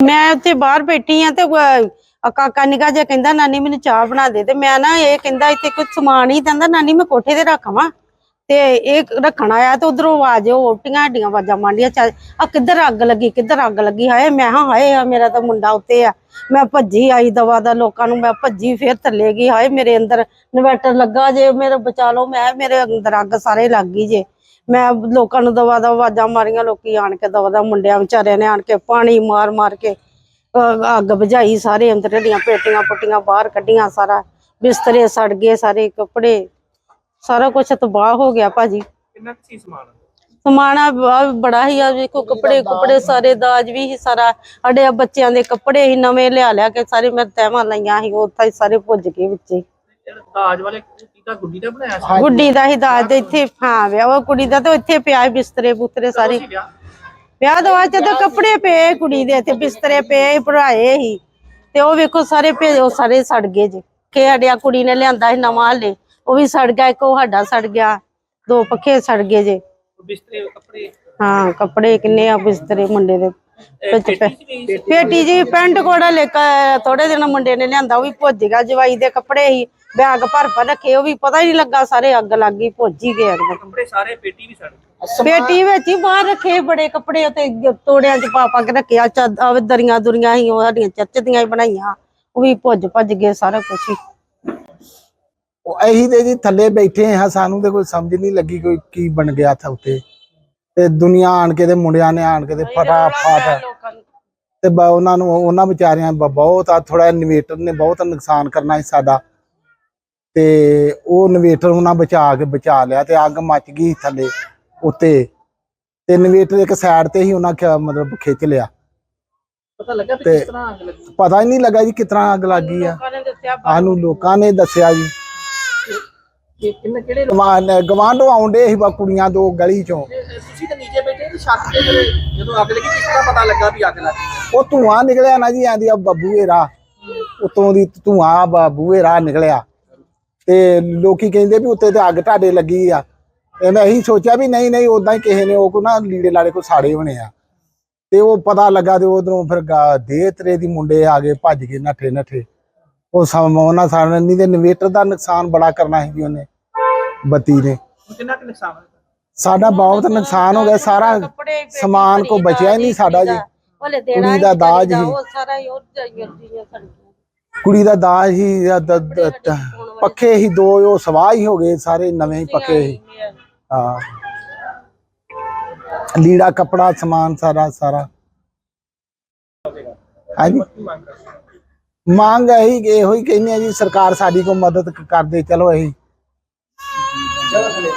ਮੈਂ ਉੱਥੇ ਬਾਹਰ ਬੈਠੀ ਆ ਤੇ ਅਹ, ਕਾਕਾ ਨਿਕਾ ਜੇ ਕਹਿੰਦਾ ਨਾਨੀ ਮੈਨੂੰ ਚਾਹ ਬਣਾ ਦੇ। ਤੇ ਮੈਂ ਨਾ ਇਹ ਕਹਿੰਦਾ ਇੱਥੇ ਕੁਝ ਸਮਾਨ ਹੀ ਕਹਿੰਦਾ ਨਾਨੀ ਮੈਂ ਕੋਠੇ ਤੇ ਰੱਖਾਂ ਤੇ ਇਹ ਰੱਖਣ ਆਇਆ ਤੇ ਉਧਰੋਂ ਆਵਾਜ਼ ਉਹ ਉੱਟੀਆਂ ਹੱਡੀਆਂ ਆਵਾਜ਼ਾਂ ਮਾਂਡੀਆਂ ਚੱਲ ਆ ਕਿੱਧਰ ਅੱਗ ਲੱਗੀ ਕਿੱਧਰ ਅੱਗ ਲੱਗੀ? ਹਾਏ ਮੈਂ ਹਾਂ ਹਾਏ ਆ ਮੇਰਾ ਤਾਂ ਮੁੰਡਾ ਉੱਤੇ ਆ। ਮੈਂ ਭੱਜੀ ਆਈ ਦਵਾ ਦਾ ਲੋਕਾਂ ਨੂੰ ਮੈਂ ਭੱਜੀ ਫੇਰ ਥੱਲੇ ਗਈ। ਹਾਏ ਮੇਰੇ ਅੰਦਰ ਇਨਵੈਟਰ ਲੱਗਾ ਜੇ ਮੇਰੇ ਬਚਾ ਲਓ ਮੈਂ ਮੇਰੇ ਅੰਦਰ ਅੱਗ ਸਾਰੇ ਲੱਗ ਗਈ ਜੇ। ਮੈਂ ਲੋਕਾਂ ਨੂੰ ਦਵਾ ਦਾ ਆਵਾਜ਼ਾਂ ਮਾਰੀਆਂ ਲੋਕੀ ਆਣ ਕੇ ਦਵਾ ਦਾ ਮੁੰਡਿਆਂ ਵਿਚਾਰਿਆਂ ਨੇ ਆਣ ਕੇ ਪਾਣੀ ਮਾਰ ਮਾਰ ਕੇ ਅਹ ਅੱਗ ਬੁਝਾਈ ਸਾਰੇ ਅੰਦਰ ਦੀਆਂ ਪੇਟੀਆਂ ਪੁੱਟੀਆਂ ਬਾਹਰ ਕੱਢੀਆਂ ਸਾਰਾ ਬਿਸਤਰੇ ਸੜ ਗਏ ਸਾਰੇ ਕੱਪੜੇ ਸਾਰਾ ਕੁਝ ਤਬਾਹ ਹੋ ਗਿਆ ਭਾਜੀ। ਕਿੰਨਾ ਕੁ ਸੀ ਸਮਾਨ? ਬੜਾ ਹੀ ਆ ਵੇਖੋ ਕੱਪੜੇ ਕੁਪੜੇ ਸਾਰੇ ਦਾਜ ਵੀ ਸੀ ਸਾਰਾ ਸਾਡੇ ਆ ਬੱਚਿਆਂ ਦੇ ਕੱਪੜੇ ਹੀ ਨਵੇਂ ਲਿਆ ਲਿਆ ਕੇ ਸਾਰੇ ਮੈਂ ਤਹਿਵਾਂ ਲਈਆਂ ਸੀ ਉੱਥੇ ਹੀ ਸਾਰੇ ਭੁੱਜ ਗਏ ਵਿੱਚੇ। ਜਿਹੜਾ ਦਾਜ ਵਾਲੇ ਗੁੱਡੀ ਦਾ ਬਣਾਇਆ ਸੀ। ਗੁੱਡੀ ਦਾ ਹੀ ਦਾਜ ਤੇ ਇੱਥੇ ਹਾਂ ਵਿਆਹ ਉਹ ਕੁੜੀ ਦਾ ਤਾਂ ਇੱਥੇ ਪਿਆ ਸੀ ਬਿਸਤਰੇ ਬੁਸਤਰੇ ਸਾਰੇ। ਸੀ ਵਿਆਹ ਵਿਆਹ ਤੋਂ ਬਾਅਦ ਜਦੋਂ ਕੱਪੜੇ ਪਏ ਕੁੜੀ ਦੇ ਇੱਥੇ ਬਿਸਤਰੇ ਪਏ ਭਰਾਏ ਹੀ। ਤੇ ਉਹ ਵੇਖੋ ਸਾਰੇ ਭੇ ਉਹ ਸਾਰੇ ਸੜ ਗਏ ਜੀ। ਕਿ ਸਾਡਿਆ ਕੁੜੀ ਨੇ ਲਿਆਂਦਾ ਸੀ ਨਵਾਂ ਹਲੇ ਉਹ ਵੀ ਸੜ ਗਿਆ ਇੱਕ ਉਹ ਸਾਡਾ ਸੜ ਗਿਆ ਦੋ ਪੱਖੇ ਸੜ ਗਏ ਜੇ। ਬਿਸਤਰੇ ਕੱਪੜੇ। ਹਾਂ ਕੱਪੜੇ ਕਿੰਨੇ ਆ ਬਿਸਤਰੇ ਮੁੰਡੇ ਦੇ। ਪੇਟੀ ਜੀ ਪੈਂਟ ਕੋੜਾ ਲੈ ਕੇ ਥੋੜੇ ਦਿਨ ਮੁੰਡੇ ਨੇ ਲਿਆਂਦਾ ਉਹ ਵੀ ਭੁੱਜ ਗਿਆ ਜਵਾਈ ਦੇ ਕੱਪੜੇ ਹੀ ਬੈਗ ਭਰ ਭਰ ਰੱਖੇ ਉਹ ਵੀ ਪਤਾ ਹੀ ਨਹੀਂ ਲੱਗਾ ਸਾਰੇ ਅੱਗ ਲੱਗ ਗਈ ਭੁੱਜ ਹੀ ਗਏ ਕੱਪੜੇ ਸਾਰੇ ਪੇਟੀ ਵੀ ਸੜ ਗਈ ਪੇਟੀ ਵਿੱਚ ਹੀ ਬਾਹਰ ਰੱਖੇ ਬੜੇ ਕੱਪੜੇ ਉੱਤੇ ਤੋੜਿਆਂ ਚ ਪਾ ਪਾ ਕੇ ਰੱਖਿਆ ਚੱਦ ਆਹ ਦਰੀਆਂ ਦੁਰੀਆਂ ਹੀ ਉਹ ਸਾਡੀਆਂ ਚੱਚ ਦੀਆਂ ਹੀ ਬਣਾਈਆਂ ਉਹ ਵੀ ਭੁੱਜ ਭੱਜ ਗਏ ਸਾਰਾ ਕੁਝ ਹੀ। ਉਹ ਅਸੀਂ ਤੇ ਜੀ ਥੱਲੇ ਬੈਠੇ ਹਾਂ ਸਾਨੂੰ ਤੇ ਕੋਈ ਸਮਝ ਨਹੀਂ ਲੱਗੀ ਕੋਈ ਕੀ ਬਣ ਗਿਆ ਥਾ ਉੱਤੇ ਤੇ ਦੁਨੀਆ ਆਣ ਕੇ ਤੇ ਮੁੰਡਿਆਂ ਨੇ ਆਣ ਕੇ ਤੇ ਫਟਾਫਟ ਤੇ ਬ- ਉਹਨਾਂ ਨੂੰ ਉਹਨਾਂ ਵਿਚਾਰਿਆਂ ਬ- ਬਹੁਤ ਆ ਥੋੜਾ ਇਨਵੇਟਰ ਨੇ ਬਹੁਤ ਨੁਕਸਾਨ ਕਰਨਾ ਸੀ ਸਾਡਾ। ਤੇ ਉਹ ਇਨਵੇਟਰ ਉਹਨਾਂ ਬਚਾ ਕੇ ਬਚਾ ਲਿਆ ਤੇ ਅੱਗ ਮੱਚ ਗਈ ਥੱਲੇ ਉੱਤੇ। ਤੇ ਇਨਵੇਟਰ ਇੱਕ ਸਾਈਡ ਤੇ ਹੀ ਉਹਨਾਂ ਖ- ਮਤਲਬ ਖਿੱਚ ਲਿਆ। ਪਤਾ ਲੱਗਾ ਵੀ ਤੇ- ਕਿਸ ਤਰ੍ਹਾਂ ਅੱਗ ਲੱਗੀ। ਪਤਾ ਹੀ ਨਹੀਂ ਲੱਗਾ ਜੀ ਕਿਤਨਾ ਅੱਗ ਲੱਗ ਆ। ਲੋਕਾਂ ਨੇ ਦੱਸਿਆ ਸਾਨੂੰ ਲੋਕਾਂ ਨੇ ਦੱਸਿਆ ਜੀ। ਕਿ ਕਿੰਨੇ ਕਿਹੜੇ ਲੋਕ ਗਵਾਂਢ ਗਵਾਂਢੋਂ ਆਉਂਦੇ ਸੀ ਬਾ ਕੁੜੀਆਂ ਦੋ ਗਲੀ ਚੋਂ। ਤਾਂ ਛੱਤ ਤੇ ਜਦੋਂ ਅੱਗ ਲੱਗੀ ਕਿਸ ਤਰ੍ਹਾਂ ਪਤਾ ਲੱਗਾ ਵੀ ਅੱਗ ਲੱਗ ਉਹ ਧੂਆਂ ਨਿਕਲਿਆ ਨਾ ਜੀ ਆਂਦੀ ਆ ਬੱਬੂਏ ਰਾਹ। ਉਤੋਂ ਦੀ ਧੂਆਂ ਬੱਬੂਏ ਰਾਹ ਨਿਕਲਿਆ। ਤੇ ਲੋਕੀ ਕਹਿੰਦੇ ਵੀ ਉੱਤੇ ਤੇ ਅੱਗ ਤੁਹਾਡੇ ਲੱਗੀ ਆ। ਤੇ ਮੈਂ ਇਹੀ ਸੋਚਿਆ ਵੀ ਨਹੀਂ ਨਹੀਂ ਉਦਾਂ ਹੀ ਕਿਸੇ ਨੇ ਉਹ ਕੋ ਨਾ ਲੀੜੇ ਲਾੜੇ ਕੋ ਸਾੜੇ ਹੋਣੇ ਆ। ਤੇ ਉਹ ਪਤਾ ਲੱਗਾ ਤੇ ਉਧਰੋਂ ਫਿਰ ਦੇ ਤਰੇ ਦੀ ਮੁੰਡੇ ਆ ਗਏ ਭੱਜ ਕੇ ਨੱਠੇ ਨੱਠੇ। ਉਹ ਸਮ ਉਹਨਾਂ ਸਾਰਿਆਂ ਨਹੀਂ ਤੇ ਇਨਵੇਟਰ ਦਾ ਨੁਕਸਾਨ ਬੜਾ ਕਰਨਾ ਸੀ ਜੀ ਉਹਨੇ ਬੱਤੀ ਨੇ। ਕਿੰਨਾ ਕੁ ਨੁਕਸਾਨ ਸਾਡਾ ਬਹੁਤ ਨੁਕਸਾਨ ਹੋ ਗਿਆ ਸਾਰਾ ਸਮਾਨ ਕੋ ਬਚਿਆ ਹੀ ਨਹੀਂ ਸਾਡਾ ਜੀ। ਕੁੜੀ ਦਾ ਹੀ ਦਾਜ ਹੀ। ਹੀ ਕੁੜੀ ਦਾ ਦਾਜ ਹੀ ਪੱਖੇ ਹੀ ਦੋ ਉਹ ਸਵਾਹ ਹੀ ਹੋ ਗਏ ਸਾਰੇ ਨਵੇਂ ਹੀ ਪੱਕੇ ਹੀ। ਹਾਂ। ਲੀੜਾ ਕਪੜਾ ਸਮਾਨ ਸਾਰਾ ਸਾਰਾ। ਹਾਂਜੀ? ਮੰਗ ਇਹੀ ਇਹੋ ਹੀ ਕਹਿੰਦੇ ਆ ਜੀ ਸਰਕਾਰ ਸਾਡੀ ਕੋ ਮਦਦ ਕ- ਕਰ ਦੇ ਚਲੋ ਥੱਲੇ